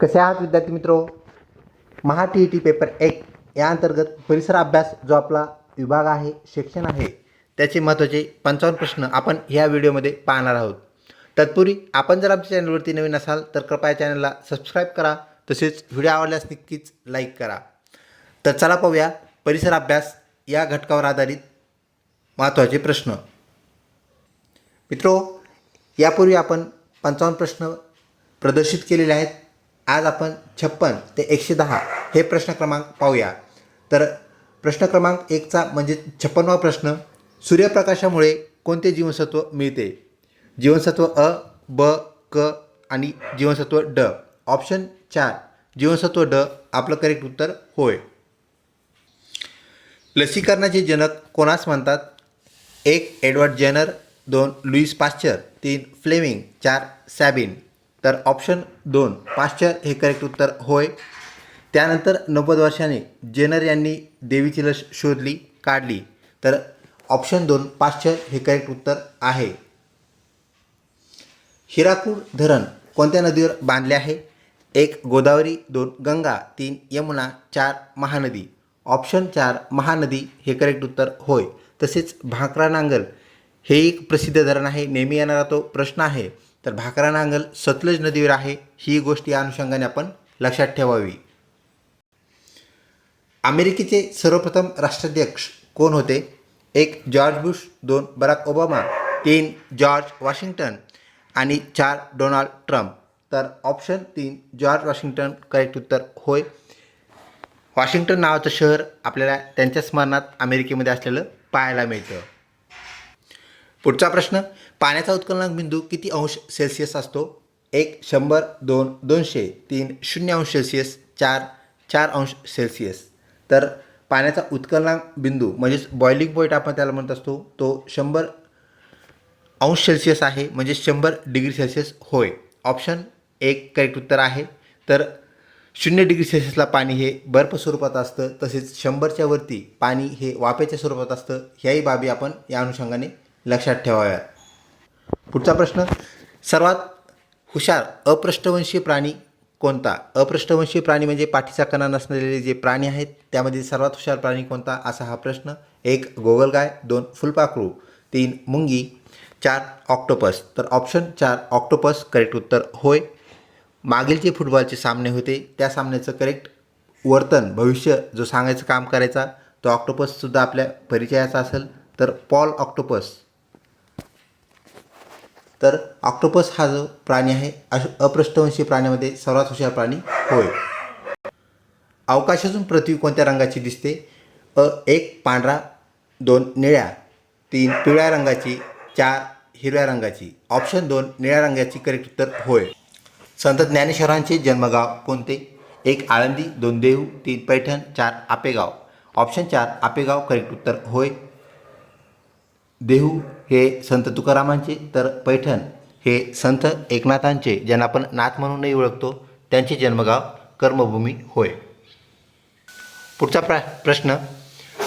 कसे आहात विद्यार्थी मित्रो? Maha T E T paper एक या अंतर्गत परिसर अभ्यास जो आपला विभाग आहे सेक्शन आहे त्याचे महत्त्वाचे पंचावन्न प्रश्न आपण ह्या व्हिडिओमध्ये पाहणार आहोत. तत्पूर्वी आपण जर आमच्या चॅनलवरती नवीन असाल तर कृपया चॅनलला सबस्क्राईब करा तसेच व्हिडिओ आवडल्यास नक्कीच लाईक करा. तर चला पाहूया परिसर अभ्यास या घटकावर आधारित महत्त्वाचे प्रश्न. मित्रो यापूर्वी आपण पंचावन्न प्रश्न प्रदर्शित केलेले आहेत. आज आपण छप्पन ते एकशे दहा हे प्रश्न क्रमांक पाहूया. तर प्रश्न क्रमांक एकचा म्हणजे छप्पनवा प्रश्न सूर्यप्रकाशामुळे कोणते जीवनसत्व मिळते? जीवनसत्व अ ब क आणि जीवनसत्व ड. ऑप्शन चार जीवनसत्व ड आपलं करेक्ट उत्तर होय. लसीकरणाचे जनक कोणास म्हणतात? एक एडवर्ड जेनर दोन लुईस पाश्चर तीन फ्लेमिंग चार सॅबिन. तर ऑप्शन दोन पाश्चर हे करेक्ट उत्तर होय. त्यानंतर नव्वद वर्षाने जेनर यांनी देवीची लस शोधली काढली. तर ऑप्शन दोन पाश्चर हे करेक्ट उत्तर आहे. हिराकूड धरण कोणत्या नदीवर बांधले आहे? एक गोदावरी दोन गंगा तीन यमुना चार महानदी. ऑप्शन चार महानदी हे करेक्ट उत्तर होय. तसेच भाकरा नांगल हे एक प्रसिद्ध धरण आहे. नेहमी येणारा तो प्रश्न आहे. तर भाकरा नांगल सतलज नदीवर आहे ही गोष्ट या अनुषंगाने आपण लक्षात ठेवावी. अमेरिकेचे सर्वप्रथम राष्ट्राध्यक्ष कोण होते? एक जॉर्ज बुश दोन बराक ओबामा तीन जॉर्ज वॉशिंग्टन आणि चार डोनाल्ड ट्रम्प. तर ऑप्शन तीन जॉर्ज वॉशिंग्टन करेक्ट उत्तर होय. वॉशिंग्टन नावाचं शहर आपल्याला त्यांच्या स्मरणात अमेरिकेमध्ये असलेलं पाहायला मिळतं. पुढचा प्रश्न पाण्याचा उत्कलनांक बिंदू किती अंश सेल्सिअस असतो? एक शंभर दोन दोनशे तीन शून्य अंश सेल्सिअस चार चार अंश सेल्सिअस. तर पाण्याचा उत्कलनांक बिंदू म्हणजेच बॉइलिंग पॉईंट आपण त्याला म्हणत असतो तो शंभर अंश सेल्सिअस आहे म्हणजे शंभर डिग्री सेल्सिअस होय. ऑप्शन एक करेक्ट उत्तर आहे. तर शून्य डिग्री सेल्सिअसला पाणी हे बर्फ स्वरूपात असतं तसेच शंभरच्या वरती पाणी हे वाफेच्या स्वरूपात असतं. ह्याही बाबी आपण या अनुषंगाने लक्षात ठेवाव्यात. पुढचा प्रश्न. सर्वात हुशार अपृष्ठवंशी प्राणी कोणता? अपृष्ठवंशी प्राणी म्हणजे पाठीचा कणा नसलेले जे प्राणी आहेत त्यामध्ये सर्वात हुशार प्राणी कोणता? असा हा प्रश्न. एक गोगलगाय दोन फुलपाखरू. तीन मुंगी. चार ऑक्टोपस. तर ऑप्शन चार ऑक्टोपस. करेक्ट उत्तर होय. मागील जे फुटबॉलचे सामने होते त्या सामन्याचं करेक्ट वर्तन भविष्य जो सांगायचं काम करायचा तो ऑक्टोपससुद्धा आपल्या परिचयाचा असेल. तर पॉल ऑक्टोपस. तर ऑक्टोपस हा जो प्राणी आहे अश अपृष्ठवंशी प्राण्यामध्ये सर्वात हुशार प्राणी होय. अवकाशातून पृथ्वी कोणत्या रंगाची दिसते? अ एक पांढरा दोन निळ्या तीन पिवळ्या रंगाची चार हिरव्या रंगाची. ऑप्शन दोन निळ्या रंगाची करेक्ट उत्तर होय. संत ज्ञानेश्वरांचे जन्मगाव कोणते? एक आळंदी दोन देहू तीन पैठण चार आपेगाव. ऑप्शन चार आपेगाव करेक्ट उत्तर होय. देहू हे संत तुकारामांचे तर पैठण हे संत एकनाथांचे ज्यांना आपण नाथ म्हणूनही ओळखतो त्यांचे जन्मगाव कर्मभूमी होय. पुढचा प्र प्रश्न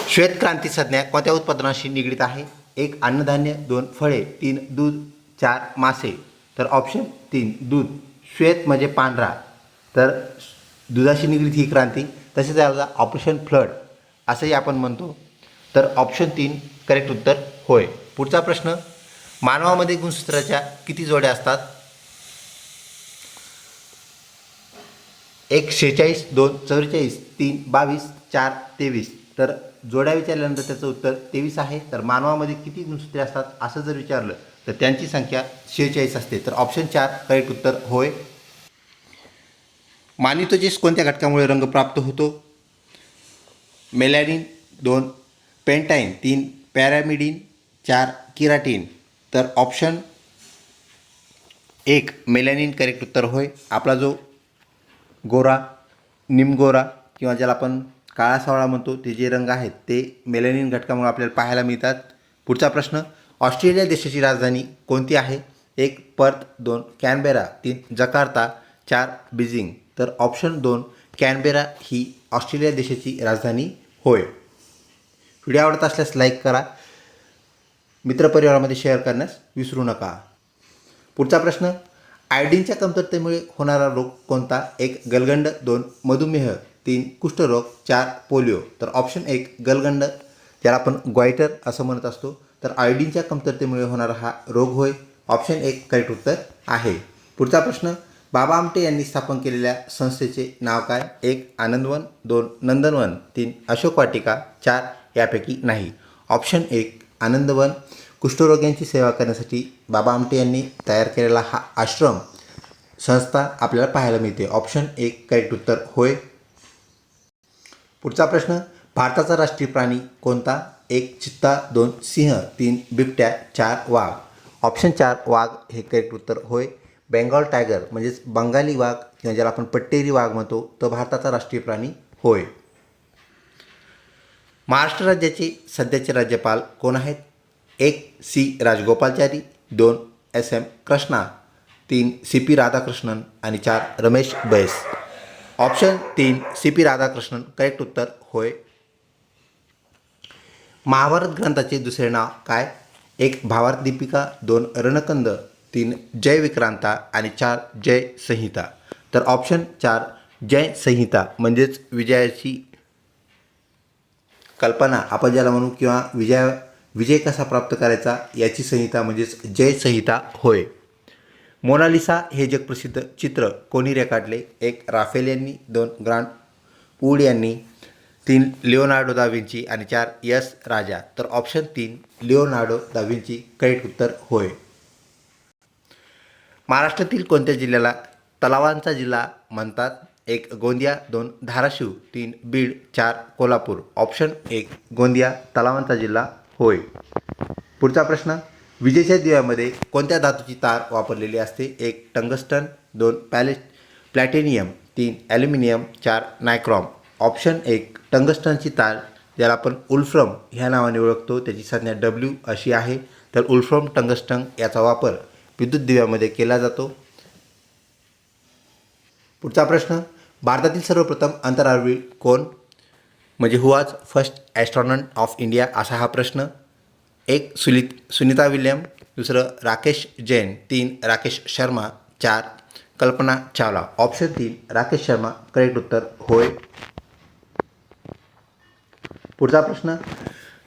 श्वेत क्रांती संज्ञा कोणत्या उत्पादनाशी निगडीत आहे? एक अन्नधान्य दोन फळे तीन दूध चार मासे. तर ऑप्शन तीन दूध. श्वेत म्हणजे पांढरा. तर दुधाशी निगडीत ही क्रांती. तसेच त्याला ऑपरेशन फ्लड असंही आपण म्हणतो. तर ऑप्शन तीन करेक्ट उत्तर होय. पुढचा प्रश्न मानवामध्ये गुणसूत्राच्या किती जोड्या असतात? एक शेहेचाळीस दोन चौवेचाळीस तीन बावीस चार तेवीस. तर जोड्या विचारल्यानंतर त्याचं उत्तर तेवीस आहे. तर मानवामध्ये किती गुणसूत्रे असतात असं जर विचारलं तर त्यांची संख्या शेहेचाळीस असते. तर ऑप्शन चार करेक्ट उत्तर होय. मानितोजेस कोणत्या घटकामुळे रंग प्राप्त होतो? मेलॅनिन दोन पेंटाईन तीन पॅरामिडिन चार किराटीन तर ऑप्शन एक मेलॅनिन करेक्ट उत्तर होय. आपला जो गोरा निमगोरा किंवा ज्याला आपण काळा सावळा म्हणतो ते जे रंग आहेत ते मेलॅनिन घटकामुळे आपल्याला पाहायला मिळतात. पुढचा प्रश्न ऑस्ट्रेलिया देशाची राजधानी कोणती आहे? एक पर्थ. दोन कॅनबेरा. तीन जकार्ता. चार बीजिंग. तर ऑप्शन दोन कॅनबेरा ही ऑस्ट्रेलिया देशाची राजधानी होय. व्हिडिओ आवडत असल्यास लाईक करा. मित्रपरिवारामध्ये शेअर करण्यास विसरू नका. पुढचा प्रश्न आयडीनच्या कमतरतेमुळे होणारा रोग कोणता? एक गलगंड. दोन मधुमेह. तीन कुष्ठरोग. चार पोलिओ. तर ऑप्शन एक गलगंड. ज्याला आपण ग्वायटर असं म्हणत असतो. तर आयोडीनच्या कमतरतेमुळे होणारा हा रोग होय. ऑप्शन एक करेक्ट उत्तर आहे. पुढचा प्रश्न बाबा आमटे यांनी स्थापन केलेल्या संस्थेचे नाव काय? एक आनंदवन. दोन नंदनवन. तीन अशोक वाटिका. चार यापैकी नाही. ऑप्शन एक आनंदवन कुष्ठरोग्यांची सेवा करण्यासाठी बाबा आमटे यांनी तयार केलेला हा आश्रम संस्था आपल्याला पाहायला मिळते. ऑप्शन एक करेक्ट उत्तर होय. पुढचा प्रश्न भारताचा राष्ट्रीय प्राणी कोणता? एक चित्ता दोन सिंह तीन बिबट्या चार वाघ. ऑप्शन चार वाघ हे करेक्ट उत्तर होय. बेंगॉल टायगर म्हणजेच बंगाली वाघ किंवा ज्याला आपण पट्टेरी वाघ म्हणतो तो भारताचा राष्ट्रीय प्राणी होय. महाराष्ट्र राज्याचे सध्याचे राज्यपाल कोण आहेत? एक सी राजगोपालचारी दोन एस एम कृष्णा तीन सी पी राधाकृष्णन आणि चार रमेश बैस. ऑप्शन तीन सी पी राधाकृष्णन. करेक्ट उत्तर होय. महाभारत ग्रंथाचे दुसरे नाव काय? एक भावार्थ दीपिका दोन रणकंद तीन जय विक्रांता आणि चार जय संहिता. तर ऑप्शन चार जय संहिता म्हणजेच विजयाची कल्पना आपण ज्याला म्हणू किंवा विजय विजय कसा प्राप्त करायचा याची संहिता म्हणजेच जय संहिता होय. मोनालिसा हे जगप्रसिद्ध चित्र कोणी रेखाटले? एक राफेल यांनी दोन ग्रांड वूड यांनी तीन लिओनार्डो दाविंची आणि चार यस राजा. तर ऑप्शन तीन लिओनार्डो दाविंची करेक्ट उत्तर होय. महाराष्ट्रातील कोणत्या जिल्ह्याला तलावांचा जिल्हा म्हणतात? एक गोंदिया दोन धाराशिव तीन बीड चार कोल्हापूर. ऑप्शन एक गोंदिया तलावांचा जिल्हा होय. पुढचा प्रश्न विजेच्या दिव्यामध्ये कोणत्या धातूची तार वापरलेली असते? एक टंगस्टन दोन पॅलेस प्लॅटिनियम तीन ॲल्युमिनियम चार नायक्रॉम. ऑप्शन एक टंगस्टनची तार ज्याला आपण उल्फ्रम ह्या नावाने ओळखतो त्याची संज्ञा डब्ल्यू अशी आहे. तर उल्फ्रम टंगस्टन याचा वापर विद्युत दिव्यामध्ये केला जातो. पुढचा प्रश्न भारतातील सर्वप्रथम अंतराळवीर कोण? म्हणजे who was first astronaut of India असा हा प्रश्न. एक सुलित सुनीता विल्यम. दुसरं राकेश जैन. तीन राकेश शर्मा. चार कल्पना चावला. ऑप्शन तीन राकेश शर्मा. करेक्ट उत्तर होय. पुढचा प्रश्न.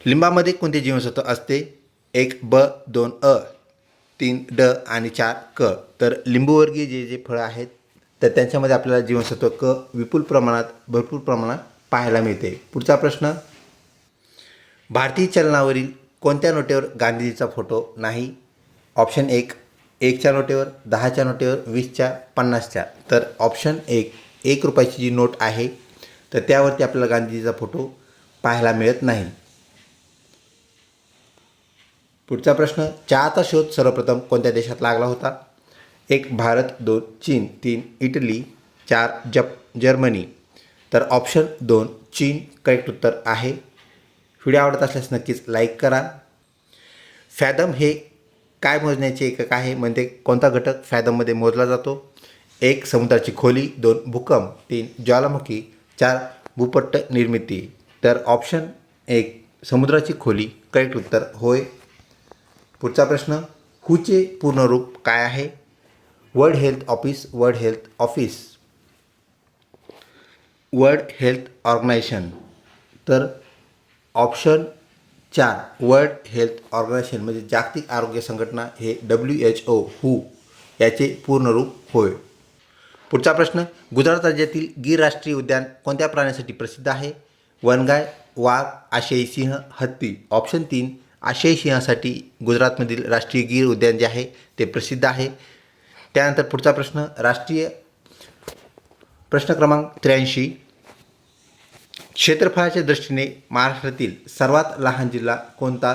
लिंबामध्ये कोणते जीवनसत्व असते? एक ब दोन अ. तीन ड आणि चार क. तर लिंबूवर्गीय जे जे फळं आहेत तर त्यांच्यामध्ये आपल्याला जीवनसत्व क विपुल प्रमाणात भरपूर प्रमाणात पाहायला मिळते. पुढचा प्रश्न भारतीय चलनावरील कोणत्या नोटेवर गांधीजीचा फोटो नाही? ऑप्शन एक एकच्या नोटेवर दहाच्या नोटेवर वीसच्या पन्नासच्या. तर ऑप्शन एक एक रुपयाची जी नोट आहे तर त्यावरती आपल्याला गांधीजीचा फोटो पाहायला मिळत नाही. पुढचा प्रश्न चहाचा शोध सर्वप्रथम कोणत्या देशात लागला होता? एक भारत दोन चीन तीन इटली चार जप जर्मनी. तर ऑप्शन दोन चीन करेक्ट उत्तर आहे. व्हिडिओ आवडत असल्यास नक्कीच लाईक करा. फॅदम हे काय मोजण्याचे एकक आहे? म्हणजे कोणता घटक फॅदममध्ये मोजला जातो? एक समुद्राची खोली. दोन भूकंप. तीन ज्वालामुखी. चार भूपट्ट निर्मिती. तर ऑप्शन एक समुद्राची खोली. करेक्ट उत्तर होय. पुढचा प्रश्न हुचे पूर्ण रूप काय आहे? World health office world health office world health organisation तर ऑप्शन चार वर्ल्ड हेल्थ ऑर्गनायझेशन म्हणजे जागतिक आरोग्य संघटना हे डब्ल्यू एच ओ हू याचे पूर्ण रूप होय. पुढचा प्रश्न गुजरात राज्यातील गीर राष्ट्रीय उद्यान कोणत्या प्राण्यासाठी प्रसिद्ध आहे? वनगाय वाघ आशियाई सिंह हत्ती. ऑप्शन तीन आशियाई सिंहासाठी गुजरातमधील राष्ट्रीय गीर उद्यान जे आहे ते प्रसिद्ध आहे. त्यानंतर पुढचा प्रश्न राष्ट्रीय प्रश्न क्रमांक त्र्याऐंशी. क्षेत्रफळाच्या दृष्टीने महाराष्ट्रातील सर्वात लहान जिल्हा कोणता?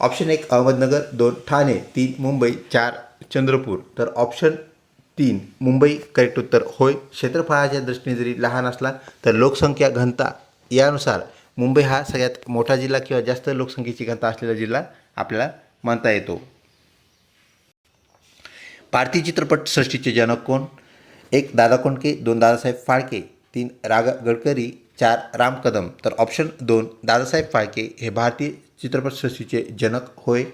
ऑप्शन एक अहमदनगर दोन ठाणे तीन मुंबई चार चंद्रपूर. तर ऑप्शन तीन मुंबई करेक्ट उत्तर होय. क्षेत्रफळाच्या दृष्टीने जरी लहान असला तर लोकसंख्या घनता यानुसार मुंबई हा सगळ्यात मोठा जिल्हा किंवा जास्त लोकसंख्येची घनता असलेला जिल्हा आपल्याला मानता येतो. भारतीय चित्रपट सृष्टीचे जनक कोण? एक दादा कोंडके दोन दादासाहेब फाळके तीन रागा गडकरी चार राम कदम. तर ऑप्शन दोन दादासाहेब फाळके हे भारतीय चित्रपटसृष्टीचे जनक होय.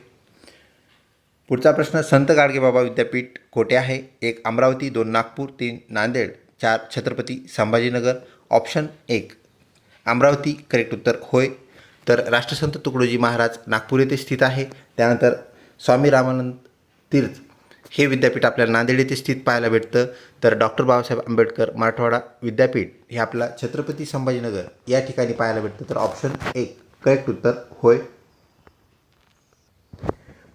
पुढचा प्रश्न संत गाडगेबाबा विद्यापीठ कोठे आहे? एक अमरावती दोन नागपूर तीन नांदेड चार छत्रपती संभाजीनगर. ऑप्शन एक अमरावती करेक्ट उत्तर होय. तर राष्ट्रसंत तुकडोजी महाराज नागपूर येथे स्थित आहे. त्यानंतर स्वामी रामानंद तीर्थ हे विद्यापीठ आपल्याला नांदेड येथे स्थित पाहायला भेटतं. तर डॉक्टर बाबासाहेब आंबेडकर मराठवाडा विद्यापीठ हे आपला छत्रपती संभाजीनगर या ठिकाणी पाहायला भेटतं. तर ऑप्शन एक करेक्ट उत्तर होय.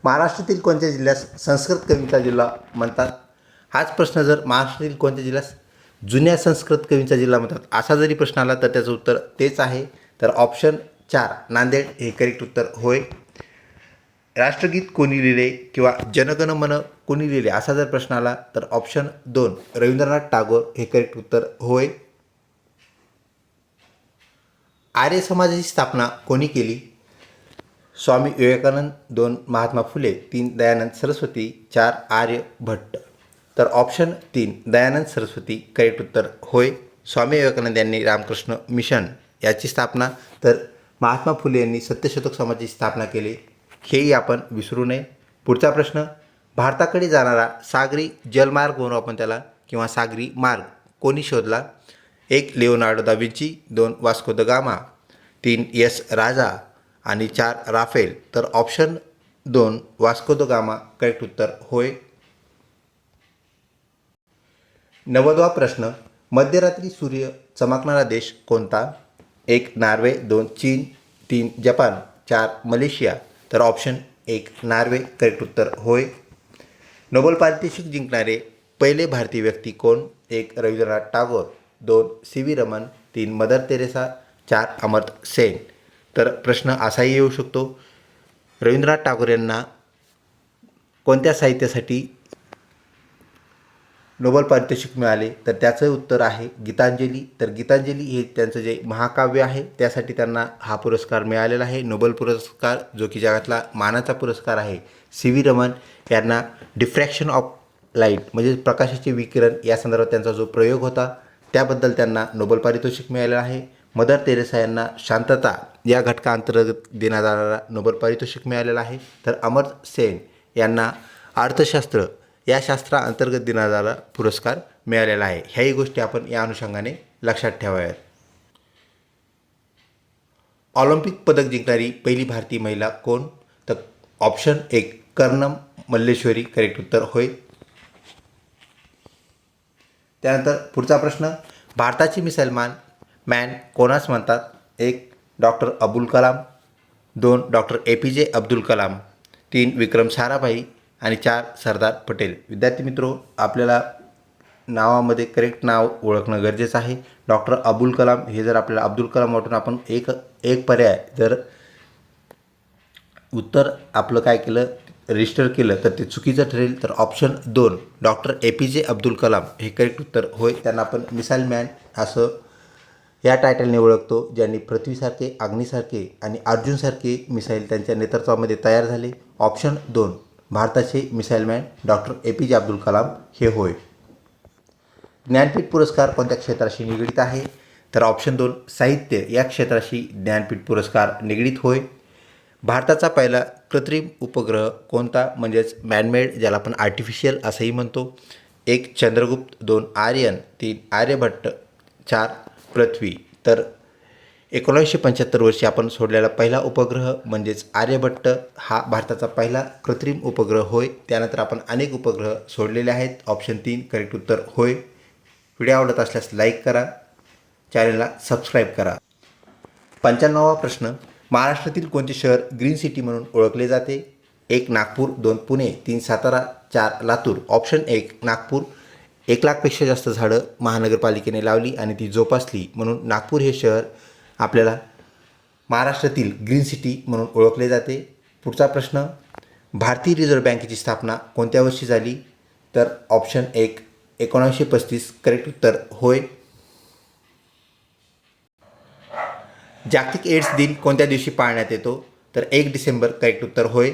महाराष्ट्रातील कोणत्या जिल्ह्यास संस्कृत कवींचा जिल्हा म्हणतात? हाच प्रश्न जर महाराष्ट्रातील कोणत्या जिल्ह्यास जुन्या संस्कृत कवींचा जिल्हा म्हणतात असा जरी प्रश्न आला तर त्याचं उत्तर तेच आहे. तर ऑप्शन चार नांदेड हे करेक्ट उत्तर होय. राष्ट्रगीत कोणी लिहिले किंवा जनगण मन कोणी लिहिले असा जर प्रश्न आला तर ऑप्शन दोन रवींद्रनाथ टागोर हे करेक्ट उत्तर होय. आर्य समाजाची स्थापना कोणी केली? स्वामी विवेकानंद दोन महात्मा फुले तीन दयानंद सरस्वती चार आर्य भट्ट. तर ऑप्शन तीन दयानंद सरस्वती करेक्ट उत्तर होय. स्वामी विवेकानंद यांनी रामकृष्ण मिशन याची स्थापना तर महात्मा फुले यांनी सत्यशतक समाजाची स्थापना केली. हेही आपण विसरू नये. पुढचा प्रश्न भारताकडे जाणारा सागरी जलमार्ग म्हणू आपण त्याला किंवा सागरी मार्ग कोणी शोधला? एक लिओनार्डो दा विंची दोन वास्को द गामा तीन यस राजा आणि चार राफेल. तर ऑप्शन दोन वास्को द गामा करेक्ट उत्तर होय. नव्वदवा प्रश्न मध्यरात्री सूर्य चमकणारा देश कोणता? एक नार्वे दोन चीन तीन जपान चार मलेशिया तर ऑप्शन एक नार्वे करेक्ट उत्तर होय. नोबेल पारितोषिक जिंकणारे पहिले भारतीय व्यक्ती कोण? एक रवींद्रनाथ टागोर दोन सी व्ही रमन तीन मदर तेरेसा चार अमर्त सेन. तर प्रश्न असाही येऊ शकतो. रवींद्रनाथ टागोर यांना कोणत्या साहित्यासाठी नोबल पारितोषिक मिळाले तर त्याचं उत्तर आहे गीतांजली. तर गीतांजली हे त्यांचं जे महाकाव्य आहे त्यासाठी त्यांना हा पुरस्कार मिळालेला आहे. नोबल पुरस्कार जो की जगातला मानाचा पुरस्कार आहे सी व्ही रमन यांना डिफ्रॅक्शन ऑफ लाइट म्हणजे प्रकाशाचे विकिरण या संदर्भात त्यांचा जो प्रयोग होता त्याबद्दल त्यांना नोबल पारितोषिक मिळालेलं आहे. मदर तेरेसा यांना शांतता या घटकाअंतर्गत देण्यात आलेला नोबल पारितोषिक मिळालेलं आहे. तर अमर सेन यांना अर्थशास्त्र या शास्त्राअंतर्गत देण्यात पुरस्कार मिळालेला आहे. ह्याही गोष्टी आपण या अनुषंगाने लक्षात ठेवाव्यात. ऑलिम्पिक पदक जिंकणारी पहिली भारतीय महिला कोण? तर ऑप्शन एक कर्णम मल्लेश्वरी. करेक्ट उत्तर होय. त्यानंतर पुढचा प्रश्न भारताची मिसाईल मॅन मॅन कोणास म्हणतात? एक डॉक्टर अबुल कलाम. दोन doctor A P J Abdul Kalam. तीन विक्रम साराभाई. आणि चार सरदार पटेल. विद्यार्थी मित्रो आपल्याला नावामध्ये करेक्ट नाव ओळखणं गरजेचं आहे. डॉक्टर अबुल कलाम हे जर आपल्याला अब्दुल कलाम वाटून आपण एक एक पर्याय जर उत्तर आपलं काय केलं रजिस्टर केलं तर ते चुकीचं ठरेल. तर ऑप्शन दोन doctor A P J Abdul Kalam हे करेक्ट उत्तर होय. त्यांना आपण मिसाईल मॅन असं या टायटलने ओळखतो ज्यांनी पृथ्वीसारखे अग्नीसारखे आणि अर्जुनसारखे मिसाईल त्यांच्या नेतृत्वामध्ये तयार झाले. ऑप्शन दोन भारताचे missile man doctor A P J Abdul Kalam हे होय. ज्ञानपीठ पुरस्कार कोणत्या क्षेत्राशी निगडीत आहे? तर ऑप्शन दोन साहित्य या क्षेत्राशी ज्ञानपीठ पुरस्कार निगडीत होय. भारताचा पहिला कृत्रिम उपग्रह कोणता? म्हणजेच मॅनमेड ज्याला आपण आर्टिफिशियल असंही म्हणतो. एक चंद्रगुप्त दोन आर्यन तीन आर्यभट्ट चार पृथ्वी. तर एकोणीसशे पंच्याहत्तर वर्षी आपण सोडलेला पहिला उपग्रह म्हणजेच आर्यभट्ट हा भारताचा पहिला कृत्रिम उपग्रह होय. त्यानंतर आपण अनेक उपग्रह सोडलेले आहेत. ऑप्शन तीन करेक्ट उत्तर होय. व्हिडिओ आवडत असल्यास लाईक करा. चॅनलला सबस्क्राईब करा. पंच्याण्णवा प्रश्न. महाराष्ट्रातील कोणते शहर ग्रीन सिटी म्हणून ओळखले जाते? एक नागपूर दोन पुणे तीन सातारा चार लातूर. ऑप्शन एक नागपूर. एक लाखपेक्षा जास्त झाडं महानगरपालिकेने लावली आणि ती जोपासली. म्हणून नागपूर हे शहर आपल्याला महाराष्ट्रातील ग्रीन सिटी म्हणून ओळखले जाते. पुढचा प्रश्न भारतीय रिझर्व्ह बँकेची स्थापना कोणत्या वर्षी झाली? तर ऑप्शन एक एकोणीसशे पस्तीस करेक्ट उत्तर होय. जागतिक एड्स दिन कोणत्या दिवशी पाळण्यात येतो? तर एक डिसेंबर करेक्ट उत्तर होय.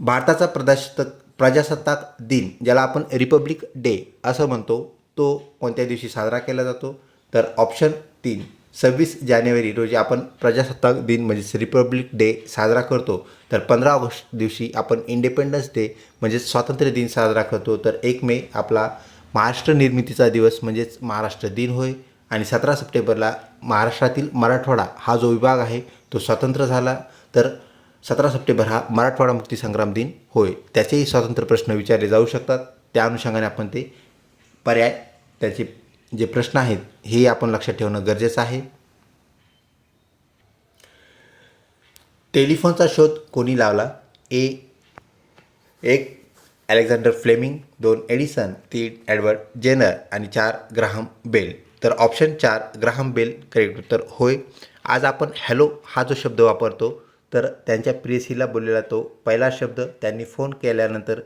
भारताचा प्रजासत्ताक प्रजासत्ताक दिन ज्याला आपण रिपब्लिक डे असं म्हणतो तो कोणत्या दिवशी साजरा केला जातो? तर ऑप्शन तीन सव्वीस जानेवारी रोजी आपण प्रजासत्ताक दिन म्हणजेच रिपब्लिक डे साजरा करतो. तर पंधरा ऑगस्ट दिवशी आपण इंडिपेंडन्स डे म्हणजेच स्वातंत्र्य दिन साजरा करतो. तर एक मे आपला महाराष्ट्र निर्मितीचा दिवस म्हणजेच महाराष्ट्र दिन होय. आणि सतरा सप्टेंबरला महाराष्ट्रातील मराठवाडा हा जो विभाग आहे तो स्वतंत्र झाला. तर सतरा सप्टेंबर हा मराठवाडा मुक्ती संग्राम दिन होय. त्याचेही स्वतंत्र प्रश्न विचारले जाऊ शकतात. त्या अनुषंगाने आपण ते पर्याय त्याचे जे प्रश्न आहेत हे आपण लक्षात ठेवणं गरजेचं आहे. टेलिफोनचा शोध कोणी लावला? ए एक अलेक्झांडर फ्लेमिंग दोन एडिसन तीन एडवर्ड जेनर आणि चार ग्राहम बेल. तर ऑप्शन चार ग्राहम बेल करेक्ट उत्तर होय. आज आपण हॅलो हा जो शब्द वापरतो तर त्यांच्या प्रियसीला बोललेला तो पहिला शब्द त्यांनी फोन केल्यानंतर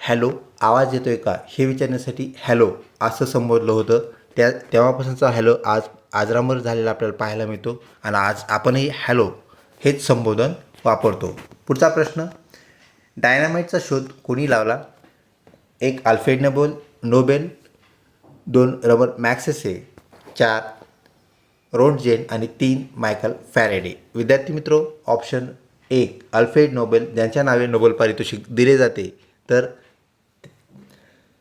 हॅलो आवाज येतोय का? हे विचारण्यासाठी हॅलो असं संबोधलं होतं. त्या तेव्हापासूनचा हॅलो आज आजरामर झालेला आपल्याला पाहायला मिळतो आणि आज आपणही हॅलो हेच संबोधन वापरतो. पुढचा प्रश्न डायनामाईटचा शोध कोणी लावला? एक अल्फ्रेड नोबेल नोबेल दोन रबर मॅक्सेसे चार रोडजेन आणि तीन मायकल फॅरेडे. विद्यार्थी मित्रो ऑप्शन एक अल्फ्रेड नोबेल ज्यांच्या नावे नोबेल पारितोषिक दिले जाते तर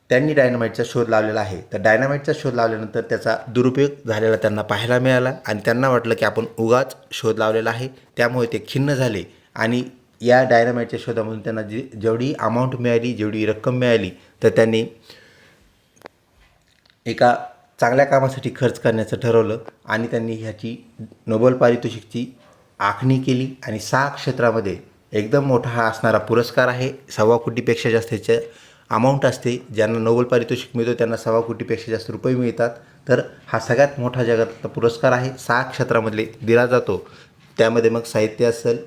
त्यांनी डायनामाईटचा शोध लावलेला आहे. तर डायनामाईटचा शोध लावल्यानंतर त्याचा दुरुपयोग झालेला त्यांना पाहायला मिळाला आणि त्यांना वाटलं की आपण उगाच शोध लावलेला आहे. त्यामुळे ते खिन्न झाले आणि या डायनामाईटच्या शोधामधून त्यांना जे जेवढी अमाऊंट मिळाली जेवढी रक्कम मिळाली तर त्यांनी एका चांगल्या कामासाठी खर्च करण्याचं ठरवलं आणि त्यांनी ह्याची नोबल पारितोषिकची आखणी केली आणि सहा क्षेत्रामध्ये एकदम मोठा हा असणारा पुरस्कार आहे. सव्वा कोटीपेक्षा जास्त अमाऊंट असते ज्यांना नोबेल पारितोषिक मिळतो त्यांना सव्वा कोटीपेक्षा जास्त रुपये मिळतात. तर हा सगळ्यात मोठा जगातला पुरस्कार आहे. सहा क्षेत्रामधले दिला जातो. त्यामध्ये मग साहित्य असेल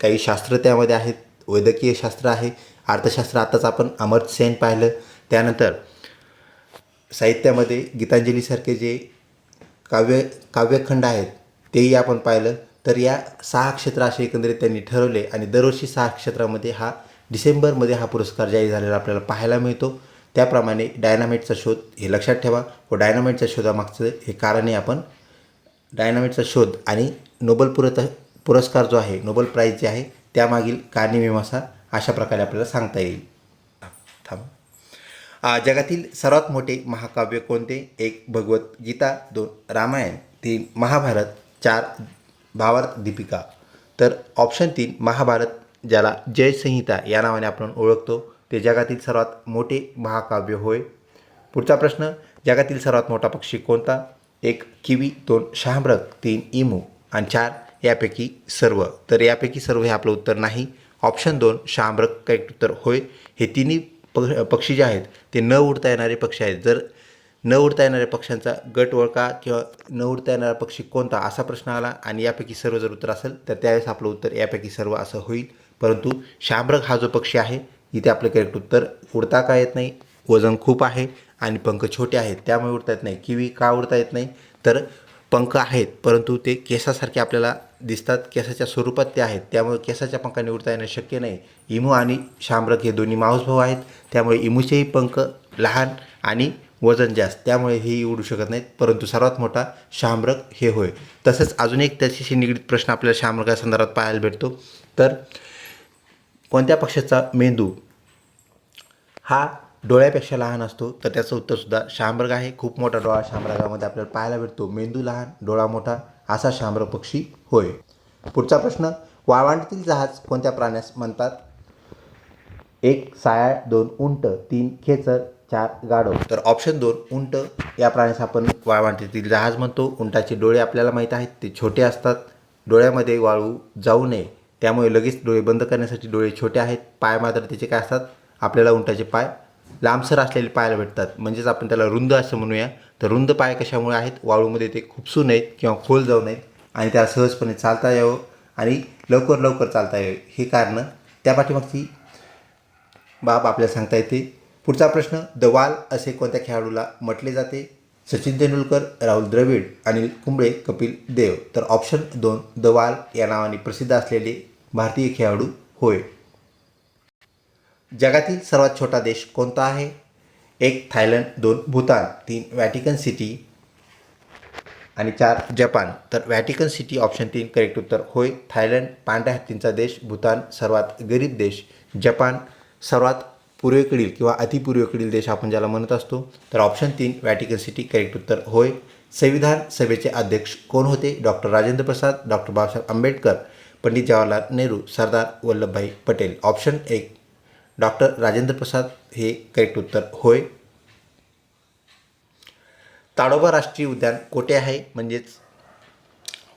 काही शास्त्र त्यामध्ये आहेत वैद्यकीय शास्त्र आहे अर्थशास्त्र. आताच आपण अमर्त सेन पाहिलं. त्यानंतर साहित्यामध्ये गीतांजलीसारखे जे काव्य काव्यखंड आहेत तेही आपण पाहिलं. तर या सहा क्षेत्र असे एकंदरीत त्यांनी ठरवले आणि दरवर्षी सहा क्षेत्रामध्ये हा डिसेंबरमध्ये हा पुरस्कार जाहीर झालेला आपल्याला पाहायला मिळतो. त्याप्रमाणे डायनामाईटचा शोध हे लक्षात ठेवा व डायनामाईटच्या शोधामागचं हे कारणही आपण डायनामाईटचा शोध आणि नोबल पुरत पुरस्कार जो आहे नोबल प्राईज जे आहे त्यामागील कार्यमीमांसा अशा प्रकारे आपल्याला सांगता येईल. थांब. जगातील सर्वात मोठे महाकाव्य कोणते? एक भगवद्गीता दोन रामायण तीन महाभारत चार भावार्थ दीपिका. तर ऑप्शन तीन महाभारत ज्याला जय संहिता या नावाने आपण ओळखतो ते जगातील सर्वात मोठे महाकाव्य होय. पुढचा प्रश्न जगातील सर्वात मोठा पक्षी कोणता? एक किवी दोन शहामृग तीन इमू आणि चार यापैकी सर्व. तर यापैकी सर्व हे आपलं उत्तर नाही. ऑप्शन दोन शहामृग करेक्ट उत्तर होय. हे तिन्ही प पक्षी जे आहेत ते न उडता येणारे पक्षी आहेत. जर न उडता येणाऱ्या पक्ष्यांचा गट ओळखा किंवा न उडता येणारा पक्षी कोणता असा प्रश्न आला आणि यापैकी सर्व जर उत्तर असेल तर त्यावेळेस आपलं उत्तर यापैकी सर्व असं होईल. परंतु शामरग हा जो पक्षी आहे इथे आपलं करेक्ट उत्तर उडता का येत नाही वजन खूप आहे आणि पंख छोटे आहेत त्यामुळे उडता येत नाही. किवी का उडता येत नाही? तर पंख आहेत परंतु ते केसासारखे आपल्याला दिसतात केसाच्या स्वरूपात ते आहेत. त्यामुळे केसाच्या पंखाने उडता येणं शक्य नाही. इमू आणि शामरक हे दोन्ही मांसभाऊ आहेत त्यामुळे इमूचेही पंख लहान आणि वजन जास्त त्यामुळे हेही उडू शकत नाहीत. परंतु सर्वात मोठा शामरक हे होय. तसंच अजून एक त्याच्याशी निगडीत प्रश्न आपल्याला शामरका संदर्भात पाहायला भेटतो. तर कोणत्या पक्षाचा मेंदू हा डोळ्यापेक्षा लहान असतो तर त्याचं उत्तरसुद्धा शामरग आहे. खूप मोठा डोळा शामरागामध्ये आपल्याला पाहायला भेटतो. मेंदू लहान डोळा मोठा असा शामरग पक्षी होय. पुढचा प्रश्न वाळवंटातील जहाज कोणत्या प्राण्यास म्हणतात? एक साया दोन उंट तीन खेचर चार गाढव. तर ऑप्शन दोन उंट. या प्राण्यास आपण वाळवंटातील जहाज म्हणतो. उंटाचे डोळे आपल्याला माहीत आहेत ते छोटे असतात. डोळ्यामध्ये वाळू जाऊ नये. त्यामुळे लगेच डोळे बंद करण्यासाठी डोळे छोटे आहेत. पाय मात्र त्याचे काय असतात? आपल्याला उंटाचे पाय लांबसर असलेले पायाला भेटतात. म्हणजेच आपण त्याला रुंद असं म्हणूया. तर रुंद पाय कशामुळे आहेत? वाळूमध्ये ते खुपसू नयेत किंवा खोल जाऊ नयेत आणि त्याला सहजपणे चालता यावं आणि लवकर लवकर चालता यावे. हे कारणं त्या पाठीमागची बाब आपल्याला सांगता येते. पुढचा प्रश्न द वाल असे कोणत्या खेळाडूला म्हटले जाते? सचिन तेंडुलकर राहुल द्रविड अनिल कुंबळे कपिल देव. तर ऑप्शन दोन द वाल या नावाने प्रसिद्ध असलेले भारतीय खेळाडू होय. जगातील सर्वात छोटा देश कोणता आहे? एक थायलंड दोन भूतान तीन व्हॅटिकन सिटी आणि चार जपान. तर व्हॅटिकन सिटी ऑप्शन तीन करेक्ट उत्तर होय. थायलंड पांढऱ्या हत्तींचा देश. भूतान सर्वात गरीब देश. जपान सर्वात पूर्वेकडील किंवा अतिपूर्वेकडील देश आपण ज्याला म्हणत असतो तर ऑप्शन तीन वॅटिकन सिटी करेक्ट उत्तर होय. संविधान सभेचे अध्यक्ष कोण होते? Doctor Rajendra Prasad doctor Babasaheb Ambedkar Pandit Jawaharlal Nehru Sardar Vallabhbhai Patel. Option एक डॉक्टर राजेंद्र प्रसाद हे करेक्ट उत्तर होय. ताडोबा राष्ट्रीय उद्यान कोठे आहे? म्हणजेच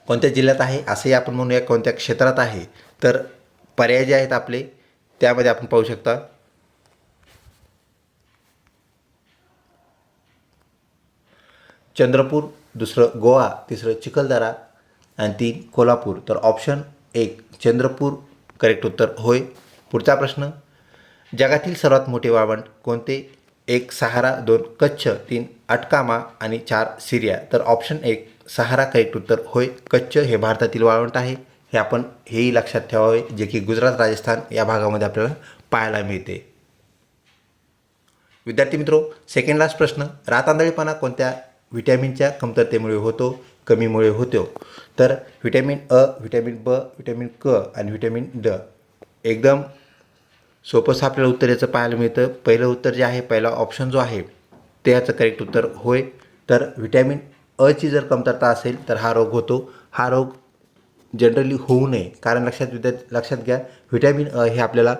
कोणत्या जिल्ह्यात आहे? असंही आपण म्हणूया. कोणत्या क्षेत्रात आहे? तर पर्याय जे आहेत आपले त्यामध्ये आपण पाहू शकता. चंद्रपूर दुसरं गोवा तिसरं चिखलदरा आणि तीन कोल्हापूर. तर ऑप्शन एक चंद्रपूर. करेक्ट उत्तर होय. पुढचा प्रश्न जगातील सर्वात मोठे वाळवंट कोणते? एक सहारा. दोन कच्छ. तीन अटकामा. आणि चार सिरिया. तर ऑप्शन एक सहारा. करेक्ट उत्तर होय. कच्छ हे भारतातील वाळवंट आहे. हे आपण हेही लक्षात ठेवावे जे की गुजरात राजस्थान या भागामध्ये आपल्याला पाहायला मिळते. विद्यार्थी मित्रो सेकंड लास्ट प्रश्न रातांदळीपणा कोणत्या व्हिटॅमिनच्या कमतरतेमुळे होतो कमीमुळे होतो. तर व्हिटॅमिन अ व्हिटॅमिन ब व्हिटॅमिन क आणि व्हिटॅमिन ड. एकदम सोपंसं आपल्याला उत्तर याचं पाहायला मिळतं. पहिलं उत्तर जे आहे पहिला ऑप्शन जो आहे ते याचं करेक्ट उत्तर होय. तर व्हिटॅमिन अची जर कमतरता असेल तर हा रोग होतो. हा रोग जनरली होऊ नये. कारण लक्षात विद्या लक्षात घ्या व्हिटॅमिन अ हे आपल्याला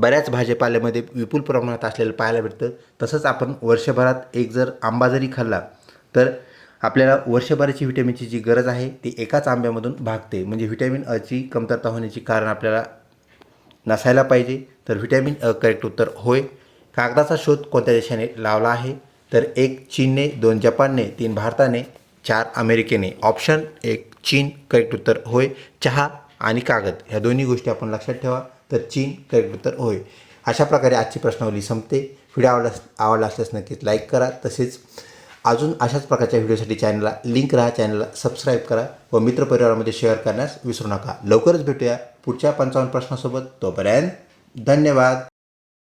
बऱ्याच भाजीपाल्यामध्ये विपुल प्रमाणात असलेलं पाहायला भेटतं. तसंच आपण वर्षभरात एक जर आंबा जरी खाल्ला तर आपल्याला वर्षभराची व्हिटॅमिनची जी गरज आहे ती एकाच आंब्यामधून भागते. म्हणजे व्हिटॅमिन अची कमतरता होण्याची कारण आपल्याला नसायला पाहिजे. तर व्हिटॅमिन अ करेक्ट उत्तर होय. कागदाचा शोध कोणत्या देशाने लावला आहे? तर एक चीनने दोन जपानने तीन भारताने चार अमेरिकेने. ऑप्शन एक चीन करेक्ट उत्तर होय. चहा आणि कागद ह्या दोन्ही गोष्टी आपण लक्षात ठेवा. तर चीन करेक्ट उत्तर होय. अशा प्रकारे आजची प्रश्नावली संपते. व्हिडिओ आवडला आवडला असल्यास नक्कीच लाईक करा. तसेच अजून अशाच प्रकारच्या व्हिडिओसाठी चॅनलला लिंक राहा. चॅनलला सबस्क्राईब करा व मित्रपरिवारामध्ये शेअर करण्यास विसरू नका. लवकरच भेटूया पुढच्या पंचावन्न प्रश्नासोबत. तोपर्यंत धन्यवाद.